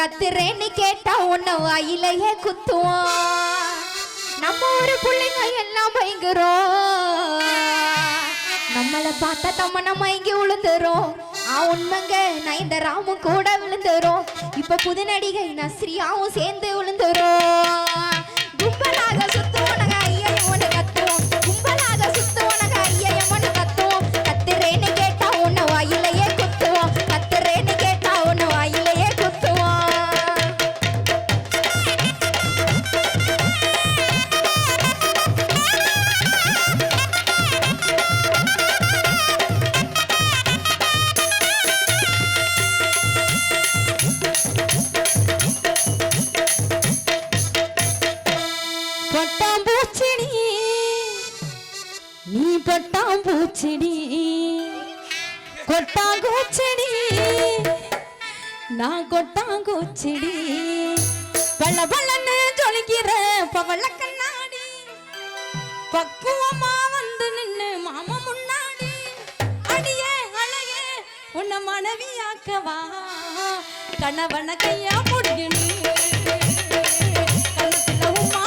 கத்துறேன்னு கேட்டா உன்னை வாயிலையே குத்துவான். நம்ம ஒரு பிள்ளைங்க எல்லாம் பயங்குறோம் நம்மளை பார்த்தா தம்ம நம்ம இங்கே விழுந்துரும். ஆ உண்மைங்க ராமும் கூட விழுந்துரும். இப்ப புது நடிகை நஸ்ரியாவும் சேர்ந்து விழுந்துரும். கும்பலாக சுத்த நான் கொட்டாங்குச்சிடி. பள்ள பள்ளன்னு ஜொலிக்கிற பவள கண்ணாடி பக்குவமா வந்து நின்னு மாமா முன்னாடி. அடியே அழகே உன்னை மனைவியாக்கவா? கணவன கையா முடியும் கணத்துல உமா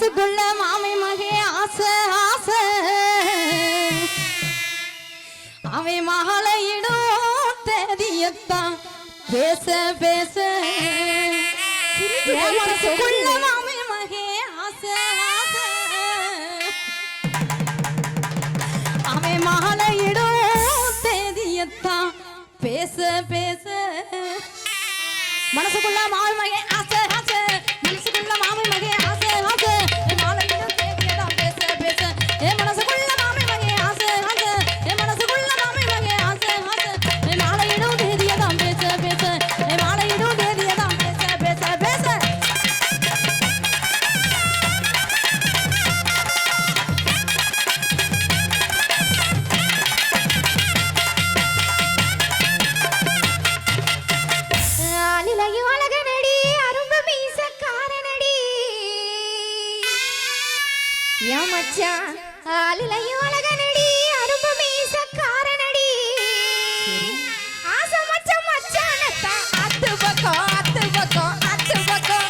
மனசுக்குள்ள மாமி மகே ஆசை ஆசை. அவன் மகளையிடும் தெரியத்தான் பேச பேச. மனசுக்குள்ள மாமி மகே ஆசை ஆசை. அவன் மகளையிடும் தெரியத்தான் பேச பேச. மனசுக்குள்ள மாமி மகே ஆசை மச்சான் ஆளுலையும் அழகனடி அரும்பு மீசக்காரனடி ஆசை மச்சான் மச்சான் அத்து பக்கம் அத்து பக்கம் அத்து பக்கம்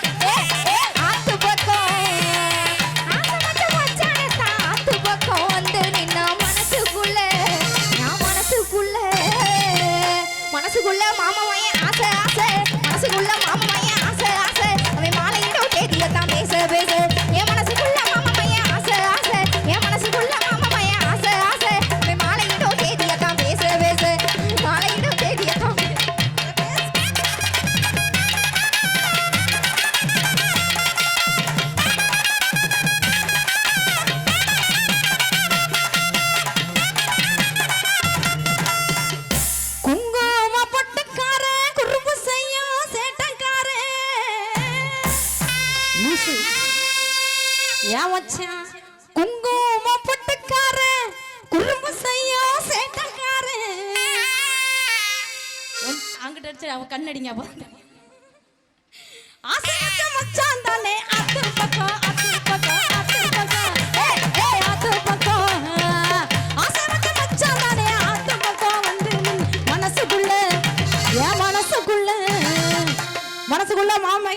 அத்து பக்கம் ஆசை மச்சான் மச்சான் அத்து பக்கம் வந்து நின்ன மனசுக்குள்ள நான் மனசுக்குள்ள. மனசுக்குள்ள மாமாவையன் ஆசை ஆசை. மனசுக்குள்ள மாமாவையன் ஆசை ஆசை. அவன் மாலையிடும் தேதியை பேச பேச. சரி அவன் கண்ணடிங்க பக்கம் அத்து பக்கம் அத்து ஏ ஏ பக்கம் ஆசை மச்சான் தானே அத்து வந்து மனசுக்குள்ள ஏன் மனசுக்குள்ள. மனசுக்குள்ள மாம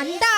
안다.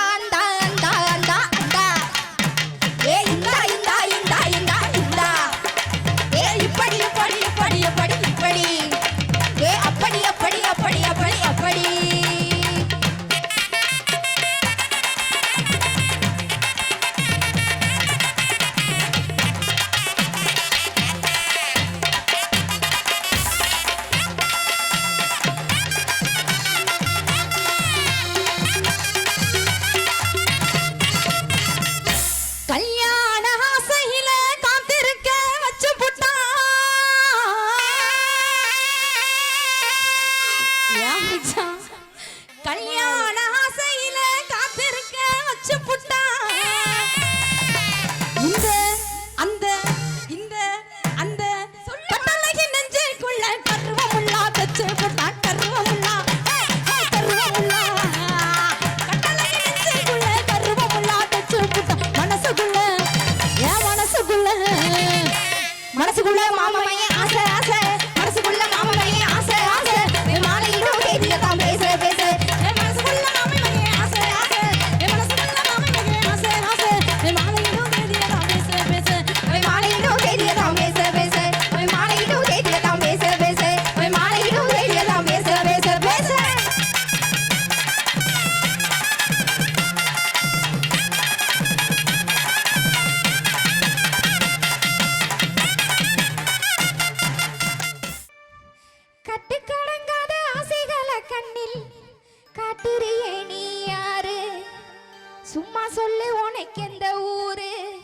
சொல்லு உனக்கு எந்த ஊரு?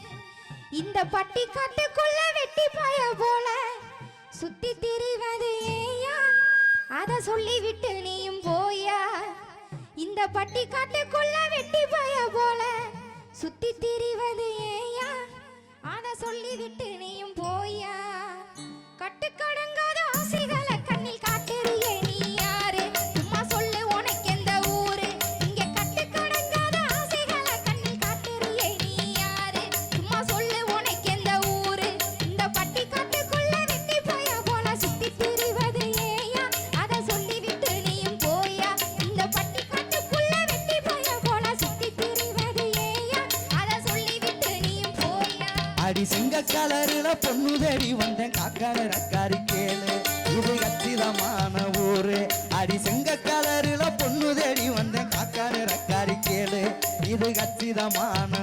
இந்த பட்டி காட்டுக்குள்ள வெட்டி பாய போல. சுத்தி திரிவது ஏயா? அத சொல்லி விட்டு நீயும் போயா? இந்த பட்டி காட்டுக்குள்ள வெட்டி பாய போல. சுத்தி திரிவது ஏயா? அத சொல்லி நீயும் போயா? கட்டுக்கட மேல பொண்ணு தேடி வந்தேன் காக்கார ரக்காரி கேளு. இது கச்சிதமான ஊரு. அடி செங்க கலரில பொண்ணு தேடி வந்தேன் காக்கார ரக்காரி கேளு. இது கச்சிதமான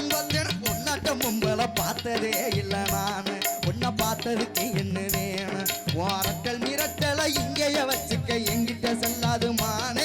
துன்பத்தேன் உன்னட்ட பார்த்ததே இல்ல நான். உன்னை பார்த்ததுக்கு என்ன வேணும்? ஓரட்டல் மிரட்டலை இங்கேயே வச்சுக்க எங்கிட்ட செல்லாது மானு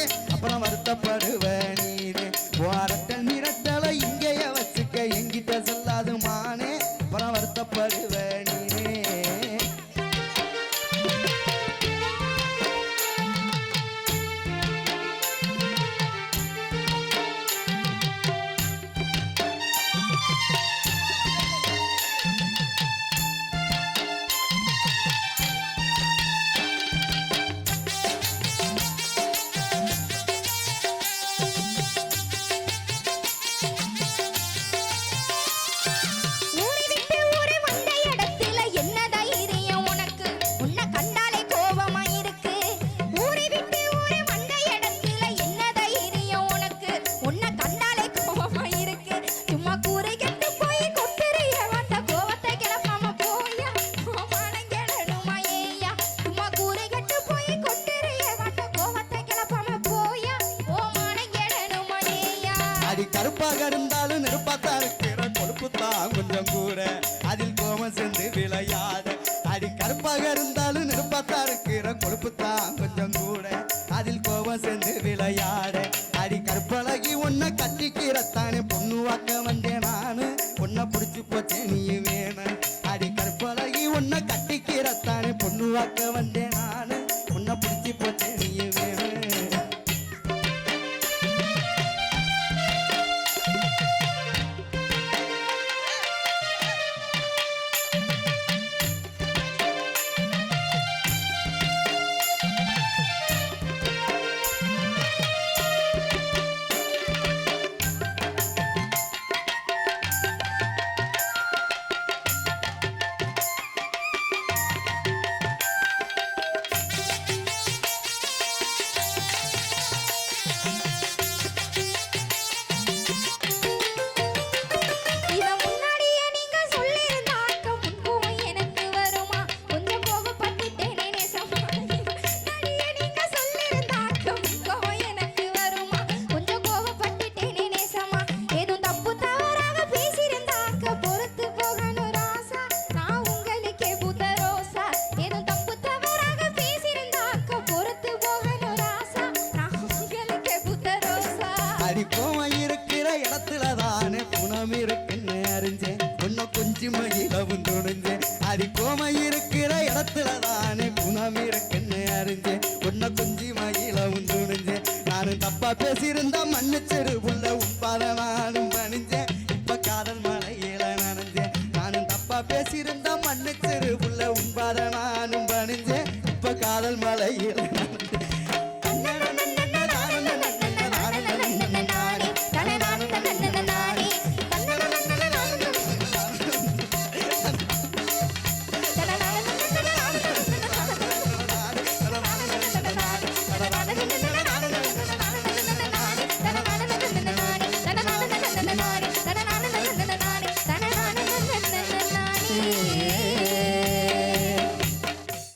அடி கருப்பாக இருந்தாலும் நெருப்பாத்தான் இருக்கிற கொழுப்பு தான் கொஞ்சம் கூட.